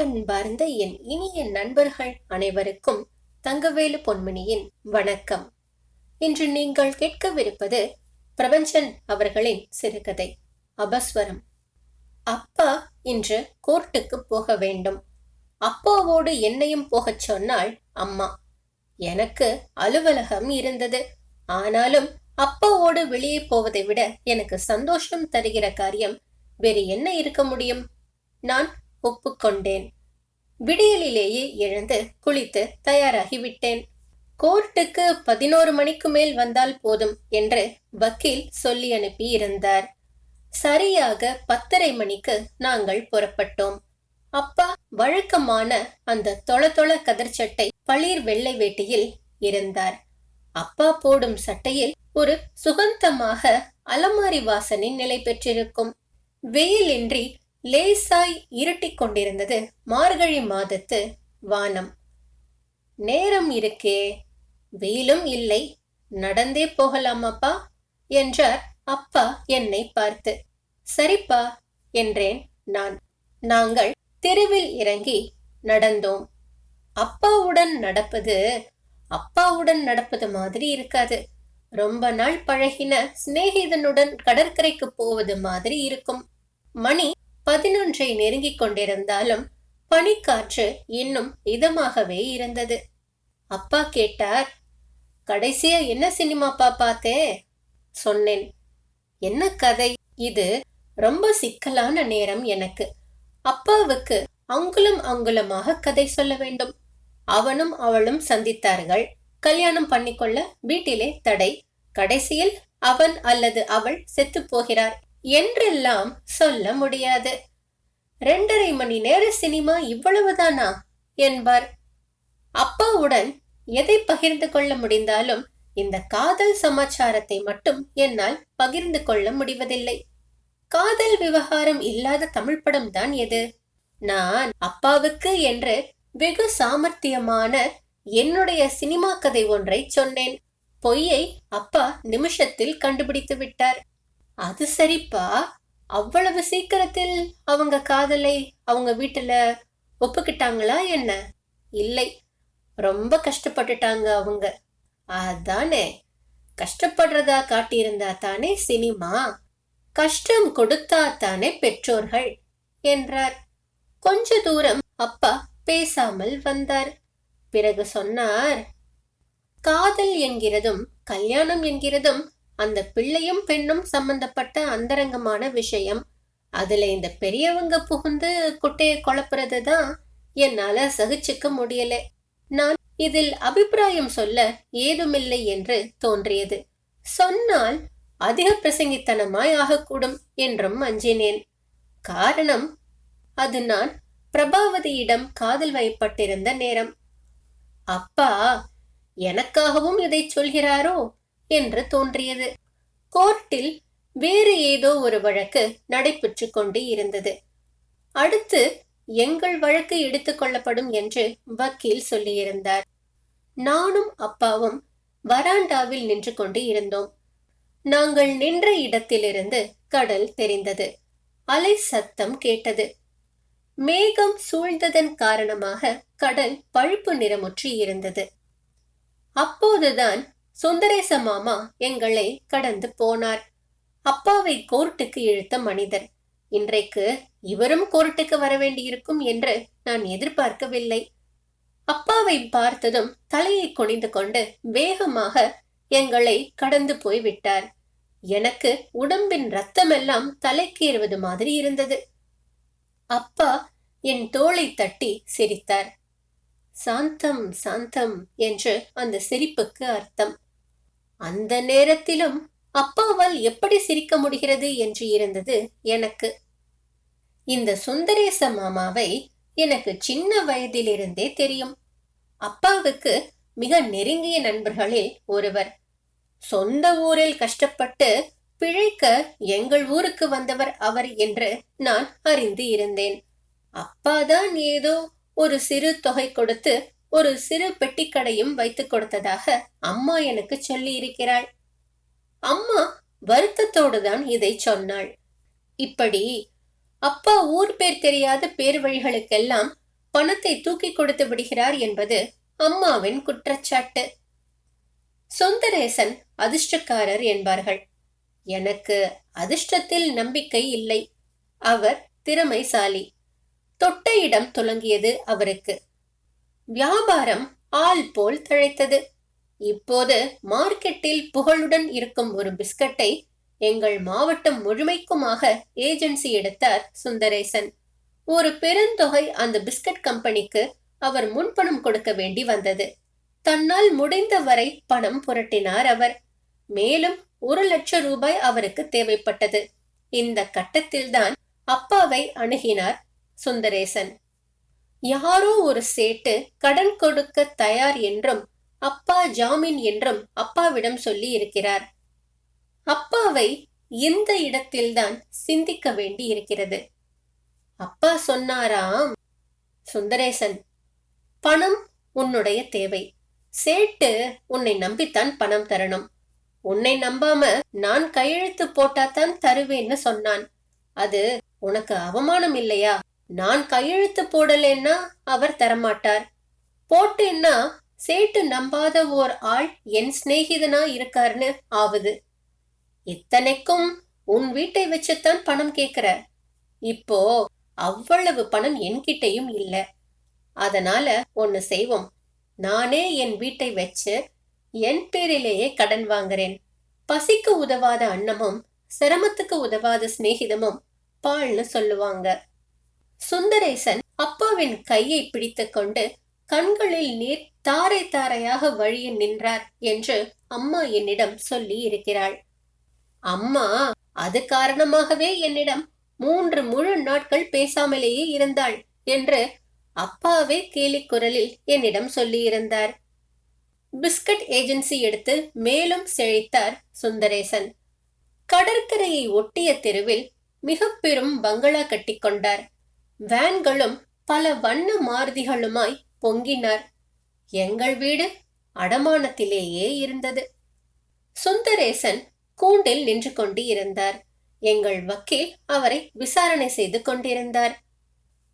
அன்பார்ந்த என் இனிய நண்பர்கள் அனைவருக்கும் தங்கவேலு பொன்மணியின் வணக்கம். இன்று நீங்கள் கேட்கவிருப்பது பிரபஞ்சன் அவர்களின் சிறுகதை அபஸ்வரம். அப்பா இன்று கோர்ட்டுக்கு போக வேண்டும். அப்பாவோடு என்னையும் போகச் சொன்னாள் அம்மா. எனக்கு அலுவலகம் இருந்தது. ஆனாலும் அப்பாவோடு வெளியே போவதை விட எனக்கு சந்தோஷம் தருகிற காரியம் வேறு என்ன இருக்க முடியும்? நான் ஒப்புக்கொண்டேன். விடியலிலேயே எழுந்து குளித்து தயாராகிவிட்டேன். கோர்ட்டுக்கு பதினோரு மணிக்கு மேல் வந்தால் போதும் என்று வக்கீல் சொல்லி அனுப்பி இருந்தார் சரியாக பத்தரை மணிக்கு நாங்கள் புறப்பட்டோம். அப்பா வழக்கமான அந்த தொள தொள கதர் பளிர் வெள்ளை வேட்டியில் இருந்தார். அப்பா போடும் சட்டையில் ஒரு சுகந்தமாக அலமாரி வாசனை நிலை பெற்றிருக்கும் வெயிலின்றி லேசாய் இருட்டிக் கொண்டிருந்தது மார்கழி மாதத்து வானம். நேரம் இருக்கே வெயிலும் இல்லை நடந்தே போகலாமாப்பா? என்றார் அப்பா என்னை பார்த்து. சரிப்பா என்றேன் நான். நாங்கள் தெருவில் இறங்கி நடந்தோம். அப்பாவுடன் நடப்பது அப்பாவுடன் நடப்பது மாதிரி இருக்காது. ரொம்ப நாள் பழகின சிநேகிதனுடன் கடற்கரைக்கு போவது மாதிரி இருக்கும். மணி பதினொன்றை நெருங்கிக் கொண்டிருந்தாலும் பனிக்காற்று இன்னும் இதமாகவே இருந்தது. அப்பா கேட்டார் கடைசியா என்ன சினிமாப்பா பார்த்தே? சொன்னேன் என்ன கதை இது? ரொம்ப சிக்கலான நேரம் எனக்கு. அப்பாவுக்கு அங்குலம் அங்குலமாக கதை சொல்ல வேண்டும். அவனும் அவளும் சந்தித்தார்கள். கல்யாணம் பண்ணிக்கொள்ள வீட்டிலே தடை. கடைசியில் அவன் அல்லது அவள் செத்து போகிறார். என்றெல்லாம் சொல்ல முடியாது. ரெண்டரை மணி நேர சினிமா இவ்வளவுதானா? என்பார். அப்பாவுடன் எதை பகிர்ந்து கொள்ள முடிந்தாலும் இந்த காதல் சமாச்சாரத்தை மட்டும் என்னால் பகிர்ந்து கொள்ள முடிவதில்லை. காதல் விவகாரம் இல்லாத தமிழ் படம் தான் எது? நான் அப்பாவுக்கு என்று வெகு சாமர்த்தியமான என்னுடைய சினிமா கதை ஒன்றை சொன்னேன். பொய்யை அப்பா நிமிஷத்தில் கண்டுபிடித்து விட்டார். அது சரிப்பா. அவ்வளவு சீக்கிரத்தில் அவங்க காதலை அவங்க வீட்டுல ஒப்புக்கிட்டாங்களா என்ன? இல்லை. ரொம்ப கஷ்டப்பட்டுட்டாங்க அவங்க. அதானே. கஷ்டப்படுறதா காட்டியிருந்தா தானே சினிமா? கஷ்டம் கொடுத்தா தானே பெற்றோர்கள்? என்றார். கொஞ்ச தூரம் அப்பா பேசாமல் வந்தார். பிறகு சொன்னார் காதல் என்கிறதும் கல்யாணம் என்கிறதும் அந்த பிள்ளையும் பெண்ணும் சம்பந்தப்பட்ட அந்தரங்கமான விஷயம். அதுல இந்த பெரியவங்க புகுந்து குட்டையை குழப்புறது தான் என்னால சகிச்சுக்க முடியல. நான் இதில் அபிப்பிராயம் சொல்ல ஏதுமில்லை என்று தோன்றியது. சொன்னால் அதிக பிரசங்கித்தனமாய் ஆகக்கூடும் என்றும் அஞ்சினேன். காரணம் அது நான் பிரபாவதியிடம் காதல் வயப்பட்டிருந்த நேரம். அப்பா எனக்காகவும் இதை சொல்கிறாரோ? என்று தோன்றியது. கோர்ட்டில் வேறு ஏதோ ஒரு வழக்கு நடைபெற்று கொண்டு இருந்தது. அடுத்து எங்கள் வழக்கு எடுத்துக்கொள்ளப்படும் என்று வக்கீல் சொல்லியிருந்தார். நானும் அப்பாவும் வராண்டாவில் நின்று கொண்டு இருந்தோம். நாங்கள் நின்ற இடத்திலிருந்து கடல் தெரிந்தது. அலை சத்தம் கேட்டது. மேகம் சூழ்ந்ததன் காரணமாக கடல் பழுப்பு நிறமுற்றி இருந்தது. அப்போதுதான் சுந்தரேச மாமா எங்களை கடந்து போனார். அப்பாவை கோர்ட்டுக்கு இழுத்த மனிதர். இன்றைக்கு இவரும் கோர்ட்டுக்கு வர வேண்டியிருக்கும் என்று நான் எதிர்பார்க்கவில்லை. அப்பாவை பார்த்ததும் தலையை குனிந்து கொண்டு வேகமாக எங்களை கடந்து போய் விட்டார் எனக்கு உடம்பின் ரத்தமெல்லாம் தலைக்கேறுவது மாதிரி இருந்தது. அப்பா என் தோளை தட்டி சிரித்தார். சாந்தம் சாந்தம் என்று அந்த சிரிப்புக்கு அர்த்தம். அந்த நேரத்திலும் அப்பாவால் எப்படி சிரிக்க முடிகிறது என்று இருந்தது எனக்கு. இந்த சுந்தரேச மாமாவை எனக்கு சின்ன வயதிலிருந்தே தெரியும். அப்பாவுக்கு மிக நெருங்கிய நண்பர்களில் ஒருவர். சொந்த ஊரில் கஷ்டப்பட்டு பிழைக்க எங்கள் ஊருக்கு வந்தவர் அவர் என்று நான் அறிந்து இருந்தேன். அப்பாதான் ஏதோ ஒரு சிறு தொகை கொடுத்து ஒரு சிறு பெட்டிக்கடையும் வைத்துக் கொடுத்ததாக அம்மா எனக்கு சொல்லி இருக்கிறாள் அம்மா வருத்தத்தோடு தான் இதை சொன்னாள். இப்படி அப்பா ஊர் பேர் தெரியாத பேர் வழிகளுக்கெல்லாம் பணத்தை தூக்கி கொடுத்து விடுகிறார் என்பது அம்மாவின் குற்றச்சாட்டு. சுந்தரேசன் அதிர்ஷ்டக்காரர் என்பார்கள். எனக்கு அதிர்ஷ்டத்தில் நம்பிக்கை இல்லை. அவர் திறமைசாலி. தொட்ட இடம் துலங்கியது அவருக்கு. வியாபாரம் ஆள் போல் தழைத்தது. இப்போது மார்க்கெட்டில் புகழுடன் இருக்கும் ஒரு பிஸ்கட்டை எங்கள் மாவட்டம் முழுமைக்குமாக ஏஜென்சி எடுத்தார் சுந்தரேசன். ஒரு பெருந்தொகை அந்த பிஸ்கட் கம்பெனிக்கு அவர் முன்பணம் கொடுக்க வேண்டி வந்தது. தன்னால் முடிந்த வரை பணம் புரட்டினார் அவர். மேலும் ஒரு லட்சம் ரூபாய் அவருக்கு தேவைப்பட்டது. இந்த கட்டத்தில்தான் அப்பாவை அணுகினார் சுந்தரேசன். யாரோ ஒரு சேட்டு கடன் கொடுக்க தயார் என்றும் அப்பா ஜாமீன் என்றும் அப்பாவிடம் சொல்லி இருக்கிறார் அப்பாவை இந்த இடத்தில்தான் சிந்திக்க வேண்டி இருக்கிறது அப்பா சொன்னாராம் சுந்தரேசன் பணம் உன்னுடைய தேவை. சேட்டு உன்னை நம்பித்தான் பணம் தரணும். உன்னை நம்பாம நான் கையெழுத்து போட்டாதான் தருவேன்னு சொன்னான். அது உனக்கு அவமானம் இல்லையா? நான் கையெழுத்து போடலன்னா அவர் தரமாட்டார். போட்டேன்னா சேட்டு நம்பாத ஓர் ஆள் என் சிநேகிதனா இருக்காருன்னு ஆவுது. இத்தனைக்கும் உன் வீட்டை வச்சுத்தான் பணம் கேக்குற. இப்போ அவ்வளவு பணம் என்கிட்டயும் இல்ல. அதனால ஒன்னு செய்வோம். நானே என் வீட்டை வச்சு என் பேரிலேயே கடன் வாங்குறேன். பசிக்கு உதவாத அன்னமும் சிரமத்துக்கு உதவாத சிநேகிதமும் பால்னு சொல்லுவாங்க. சுந்தரேசன் அப்பாவின் கையை பிடித்துக்கொண்டு கண்களில் நீர் தாரை தாரையாக வழிய நின்றார் என்று அம்மா என்னிடம் சொல்லி இருக்கிறாள் அம்மா அது காரணமாகவே என்னிடம் மூன்று முழு நாட்கள் பேசாமலேயே இருந்தாள் என்று அப்பாவே கேலி குரலில் என்னிடம் சொல்லியிருந்தார். பிஸ்கட் ஏஜென்சி எடுத்து மேலும் செழித்தார் சுந்தரேசன். கடற்கரையை ஒட்டிய தெருவில் மிக பெரும் பங்களா கட்டிக்கொண்டார். வேன்களும் பல வண்ண மாருதிகளுமாய் பொங்கினார். எங்கள் வீடு அடமானத்திலேயே இருந்தது. சுந்தரேசன் கூண்டில் நின்று கொண்டு இருந்தார் எங்கள் வக்கீல் அவரை விசாரணை செய்து கொண்டிருந்தார்.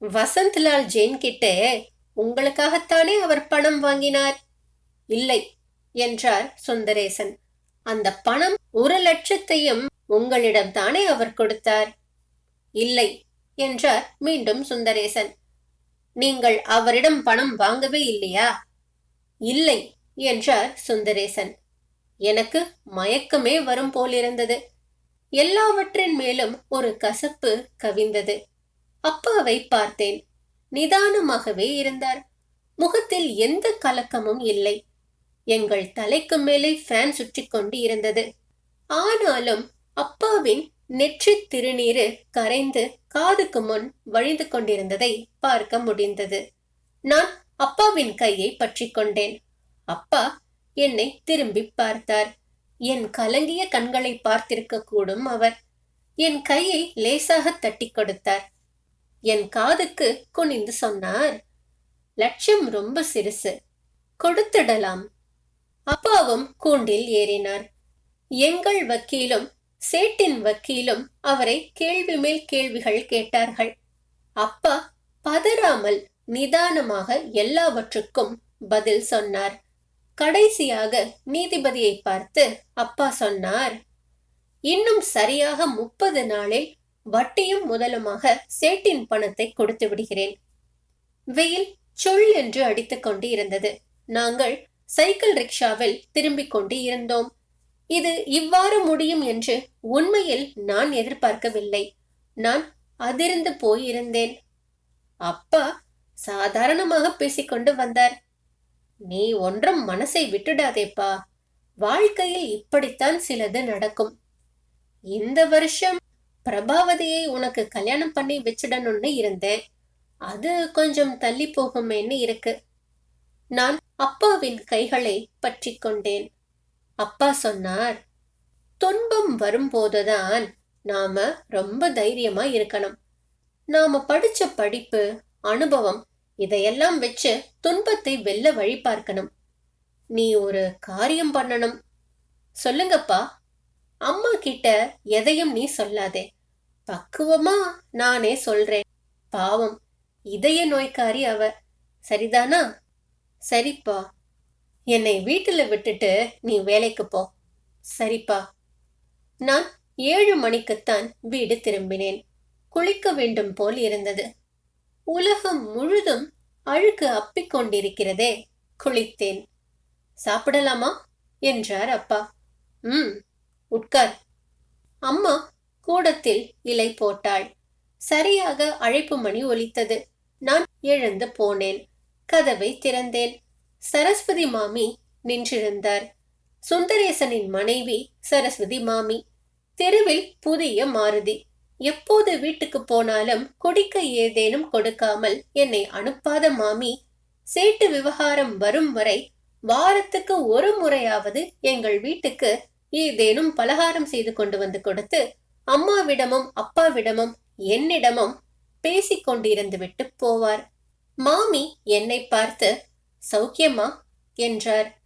வசந்த்லால் ஜெயின் கிட்டே உங்களுக்காகத்தானே அவர் பணம் வாங்கினார்? இல்லை என்றார் சுந்தரேசன். அந்த பணம் ஒரு லட்சத்தையும் உங்களிடம் தானே அவர் கொடுத்தார்? இல்லை என்றார் மீண்டும் சுந்தரேசன். நீங்கள் அவரிடம் பணம் வாங்கவே இல்லையா? இல்லை என்றார் சுந்தரேசன். எனக்கு மயக்கமே வரும் போலிருந்தது. எல்லாவற்றின் மேலும் ஒரு கசப்பு கவிந்தது. அப்பாவை பார்த்தேன். நிதானமாகவே இருந்தார். முகத்தில் எந்த கலக்கமும் இல்லை. எங்கள் தலைக்கு மேலே ஃபேன் சுற்றி கொண்டு இருந்தது. ஆனாலும் அப்பாவின் நெற்றி திருநீரு கரைந்து காதுக்கு முன் வழிந்து கொண்டிருந்ததை பார்க்க முடிந்தது. நான் அப்பாவின் கையை பற்றி கொண்டேன். அப்பா என்னை திரும்பி பார்த்தார். என் கலங்கிய கண்களை பார்த்திருக்க கூடும் அவர். என் கையை லேசாக தட்டி கொடுத்தார். என் காதுக்கு குனிந்து சொன்னார். லட்சம் ரொம்ப சிறுசு. கொடுத்திடலாம். அப்பாவும் கூண்டில் ஏறினார். எங்கள் வக்கீலும் சேட்டின் வக்கீலும் அவரை கேள்வி மேல் கேள்விகள் கேட்டார்கள். அப்பா பதறாமல் நிதானமாக எல்லாவற்றுக்கும் பதில் சொன்னார். கடைசியாக நீதிபதியை பார்த்து அப்பா சொன்னார் இன்னும் சரியாக முப்பது நாளில் வட்டியும் முதலுமாக சேட்டின் பணத்தை கொடுத்து விடுகிறேன். வெயில் சொல் என்று அடித்துக் கொண்டு இருந்தது நாங்கள் சைக்கிள் ரிக்ஷாவில் திரும்பிக் கொண்டு இருந்தோம் இது இவ்வாறு முடியும் என்று உண்மையில் நான் எதிர்பார்க்கவில்லை. நான் அதிர்ந்து போயிருந்தேன். அப்பா சாதாரணமாக பேசிக்கொண்டு வந்தார். நீ ஒன்றும் மனசை விட்டுடாதேப்பா. வாழ்க்கையில் இப்படித்தான் சிலது நடக்கும். இந்த வருஷம் பிரபாவதியை உனக்கு கல்யாணம் பண்ணி வச்சிடணும்னு இருந்தேன். அது கொஞ்சம் தள்ளி போகுமேன்னு இருக்கு. நான் அப்பாவின் கைகளை பற்றி கொண்டேன். அப்பா சொன்னார் துன்பம் வரும்போதுதான் நாம ரொம்ப தைரியமா இருக்கணும். நாம படிச்ச படிப்பு அனுபவம் இதையெல்லாம் வச்சு துன்பத்தை வெல்ல வழி பார்க்கணும். நீ ஒரு காரியம் பண்ணணும். சொல்லுங்கப்பா. அம்மா கிட்ட எதையும் நீ சொல்லாதே. பக்குவமா நானே சொல்றேன். பாவம் இதய நோய்க்காரி அவ. சரிதானா? சரிப்பா. என்னை வீட்டில் விட்டுட்டு நீ வேலைக்கு போ. சரிப்பா. நான் ஏழு மணிக்குத்தான் வீடு திரும்பினேன். குளிக்க வேண்டும் போல் இருந்தது. உலகம் முழுதும் அழுக்கு அப்பிக்கொண்டிருக்கிறதே குளித்தேன். சாப்பிடலாமா? என்றார் அப்பா. ம் உட்கார். அம்மா கூடத்தில் இலை போட்டாள். சரியாக அழைப்பு மணி ஒலித்தது. நான் எழுந்து போனேன். கதவை திறந்தேன். சரஸ்வதி மாமி நின்றிருந்தார். சுந்தரேசனின் மனைவி சரஸ்வதி மாமி. தெருவில் புதிய மாருதி. எப்போது வீட்டுக்கு போனாலும் குடிக்க ஏதேனும் கொடுக்காமல் என்னை அனுப்பாத மாமி. சேட்டு விவகாரம் வரும் வரை வாரத்துக்கு ஒரு முறையாவது எங்கள் வீட்டுக்கு ஏதேனும் பலகாரம் செய்து கொண்டு வந்து கொடுத்து அம்மாவிடமும் அப்பாவிடமும் என்னிடமும் பேசிக்கொண்டிருந்து விட்டு போவார். மாமி என்னை பார்த்து சௌக்கியமா? என்றார்.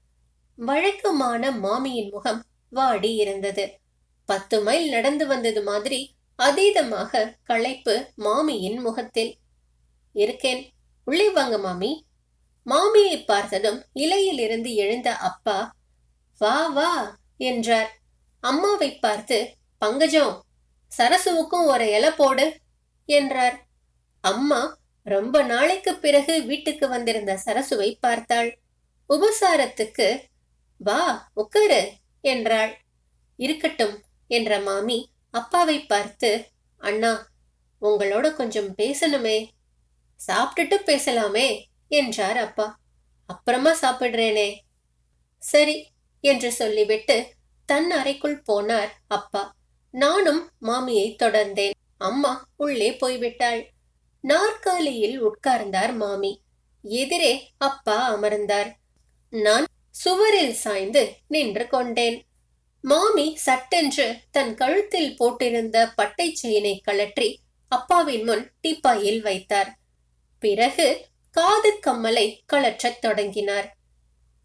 வழக்கமான மாமியின் முகம் வாடி இருந்தது. பத்து மைல் நடந்து வந்தது மாதிரி அதீதமாக களைப்பு மாமியின் முகத்தில். இருக்கேன். உள்ளே வாங்க மாமி. மாமியை பார்த்ததும் இலையிலிருந்து எழுந்த அப்பா வா வா என்றார். அம்மாவை பார்த்து பங்கஜம் சரசுவுக்கும் ஒரு இலை போடு என்றார். அம்மா ரொம்ப நாளைக்கு பிறகு வீட்டுக்கு வந்திருந்த சரசுவை பார்த்தாள். உபசாரத்துக்கு வா உட்காரு என்றாள். இருக்கட்டும் என்ற மாமி அப்பாவை பார்த்து அண்ணா உங்களோட கொஞ்சம் பேசணுமே. சாப்பிட்டுட்டு பேசலாமே என்றார் அப்பா. அப்புறமா சாப்பிடுறேனே. சரி என்று சொல்லிவிட்டு தன் அறைக்குள் போனார் அப்பா. நானும் மாமியை தொடர்ந்தேன். அம்மா உள்ளே போய்விட்டாள். நாற்காலியில் உட்கார்ந்தார் மாமி. எதிரே அப்பா அமர்ந்தார். நான் சுவரில் சாய்ந்து நின்று கொண்டேன். மாமி சட்டென்று தன் கழுத்தில் போட்டிருந்த பட்டை செயினை கழற்றி அப்பாவின் முன் டிப்பாயில் வைத்தார். பிறகு காது கம்மலை கழற்றத் தொடங்கினார்.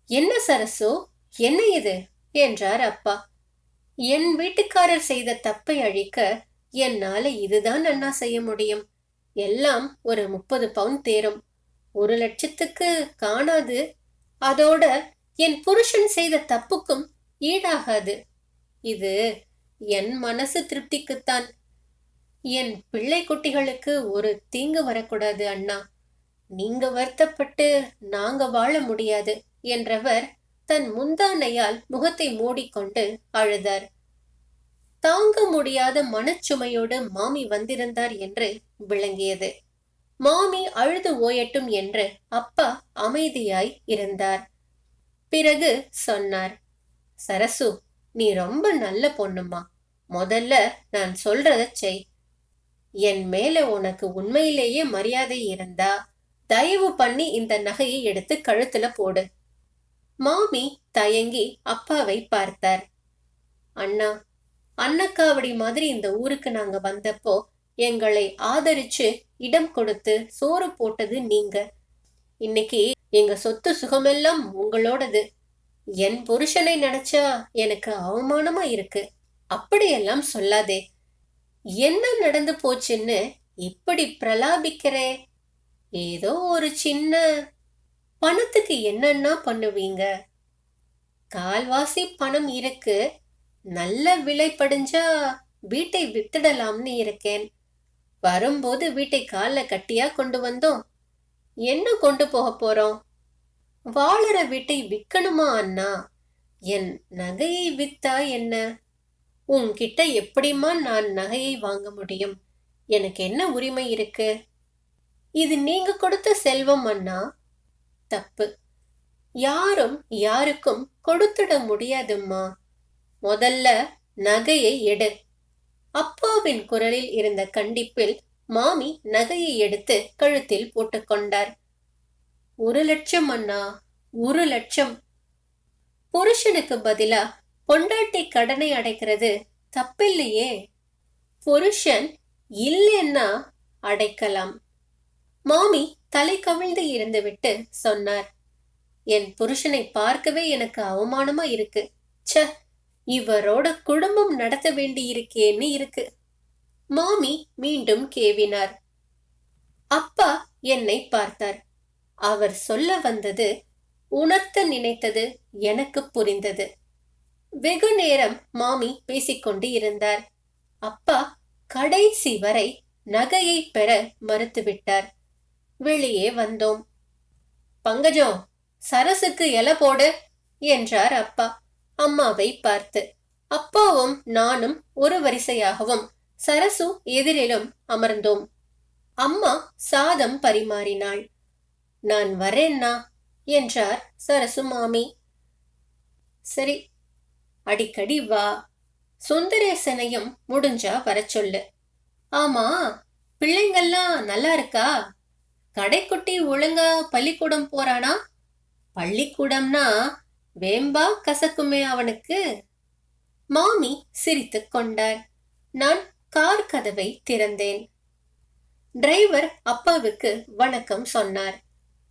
என்ன சரசு? என்ன இது? என்றார் அப்பா. என் வீட்டுக்காரர் செய்த தப்பை அழிக்க என்னால இதுதான் அண்ணா செய்ய முடியும். எல்லாம் ஒரு முப்பது பவுன் தேரும். ஒரு லட்சத்துக்கு காணாது. அதோட என் புருஷன் செய்த தப்புக்கும் ஈடாகாது. இது என் மனசு திருப்திக்குத்தான். என் பிள்ளை குட்டிகளுக்கு ஒரு தீங்கு வரக்கூடாது அண்ணா. நீங்க வருத்தப்பட்டு நாங்க வாழ முடியாது என்றவர் தன் முந்தானையால் முகத்தை மூடிக்கொண்டு அழுதார். தாங்க முடியாத மனச்சுமையோடு மாமி வந்திருந்தார் என்று விளங்கியது. மாமி அழுது ஓயட்டும் என்று அப்பா அமைதியாய் இருந்தார். பிறகு சொன்னார் சரசு நீ ரொம்ப நல்ல பொண்ணுமா முதல்ல நான் சொல்றத செய். என் மேல உனக்கு உண்மையிலேயே மரியாதை இருந்தா தயவு பண்ணி இந்த நகையை எடுத்து கழுத்துல போடு. மாமி தயங்கி அப்பாவை பார்த்தார். அண்ணா அன்னக்காவடி மாதிரி இந்த ஊருக்கு நாங்க வந்தப்போ எங்களை ஆதரிச்சு இடம் கொடுத்து சோறு போட்டது நீங்க. இன்னைக்கு எங்க சொத்து சுகமெல்லாம் உங்களோடது. என் புருஷனை நினைச்சா எனக்கு அவமானமா இருக்கு. அப்படியெல்லாம் சொல்லாதே. என்ன நடந்து போச்சுன்னு இப்படி பிரலாபிக்கிறே? ஏதோ ஒரு சின்ன பணத்துக்கு என்னன்னா பண்ணுவீங்க? கால்வாசி பணம் இருக்கு. நல்ல விலை படிஞ்சா வீட்டை வித்திடலாம்னு இருக்கேன். வரும்போது வீட்டை காலில் கட்டியா கொண்டு வந்தோம். என்ன கொண்டு போக போறோம்? வாழற வீட்டை விற்கணுமா அண்ணா? என் நகையை வித்தா என்ன? உன்கிட்ட எப்படிம்மா நான் நகையை வாங்க முடியும்? எனக்கு என்ன உரிமை இருக்கு? இது நீங்க கொடுத்த செல்வம் அண்ணா. தப்பு. யாரும் யாருக்கும் கொடுத்துட முடியாதும்மா. முதல்ல நகையை எடு. அப்பாவின் குரலில் இருந்த கண்டிப்பில் மாமி நகையை எடுத்து கழுத்தில் போட்டுக்கொண்டார் ஒரு லட்சம் அண்ணா ஒரு லட்சம். புருஷனுக்கு பதிலா பொண்டாட்டி கடனை அடைக்கிறது தப்பில்லையே. புருஷன் இல்லைன்னா அடைக்கலாம். மாமி தலை கவிழ்ந்து இருந்துவிட்டு சொன்னார். என் புருஷனை பார்க்கவே எனக்கு அவமானமா இருக்கு. ச்ச இவரோட குடும்பம் நடத்த வேண்டியிருக்கேன்னு இருக்கு. மாமி மீண்டும் கேவினார். அப்பா என்னை பார்த்தார். அவர் சொல்ல வந்தது உணர்த்த நினைத்தது எனக்கு புரிந்தது. வெகு நேரம் மாமி பேசிக்கொண்டு இருந்தார். அப்பா கடைசி வரை நகையை பெற மறுத்துவிட்டார். வெளியே வந்தோம். பங்கஜம் சரசுக்கு இலை போடு என்றார் அப்பா. அம்மாவை பார்த்து அப்பாவும் நானும் ஒரு வரிசையாகவும் சரசு எதிரிலும் அமர்ந்தோம். அம்மா சாதம் பரிமாறினாள். நான் வரேன்னா? என்றார் சரசு மாமி. சரி அடிக்கடி வா. சுந்தரேசனையும் முடிஞ்சா வர சொல்லு. ஆமா பிள்ளைங்கள்லாம் நல்லா இருக்கா? கடைக்குட்டி ஒழுங்கா பள்ளிக்கூடம் போறானா? பள்ளிக்கூடம்னா வேம்பா கசக்குமே அவனுக்கு. மாமி சிரித்துக் கொண்டார். நான் கார் கதவை திறந்தேன். டிரைவர் அப்பாவுக்கு வணக்கம் சொன்னார்.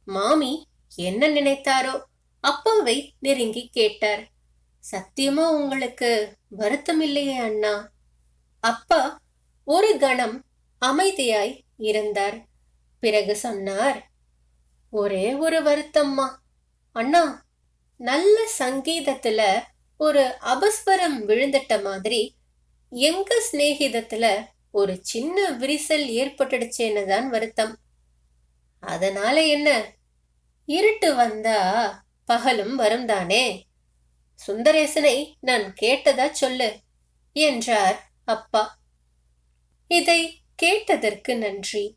மாமி என்ன நினைத்தாரோ அப்பாவை நெருங்கி கேட்டார். சத்தியமா உங்களுக்கு வருத்தம் இல்லையே அண்ணா? அப்பா ஒரு கணம் அமைதியாய் இருந்தார். பிறகு சொன்னார் ஒரே ஒரு வருத்தம்மா. அண்ணா நல்ல சங்கீதத்துல ஒரு அபஸ்வரம் விழுந்துட்ட மாதிரி எங்க சிநேகிதத்துல ஒரு சின்ன விரிசல் ஏற்பட்டுடுச்சேன்னு தான் வருத்தம். அதனால என்ன? இருட்டு வந்தா பகலும் வரும் தானே? சுந்தரேசனை நான் கேட்டதா சொல்லு என்றார் அப்பா. இதை கேட்டதற்கு நன்றி.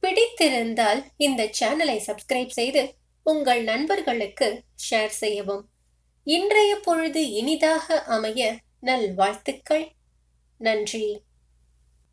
பிடித்திருந்தால் இந்த சேனலை சப்ஸ்கிரைப் செய்து உங்கள் நண்பர்களுக்கு ஷேர் செய்யவும். இன்றைய பொழுது இனிதாக அமைய நல்வாழ்த்துக்கள். நன்றி.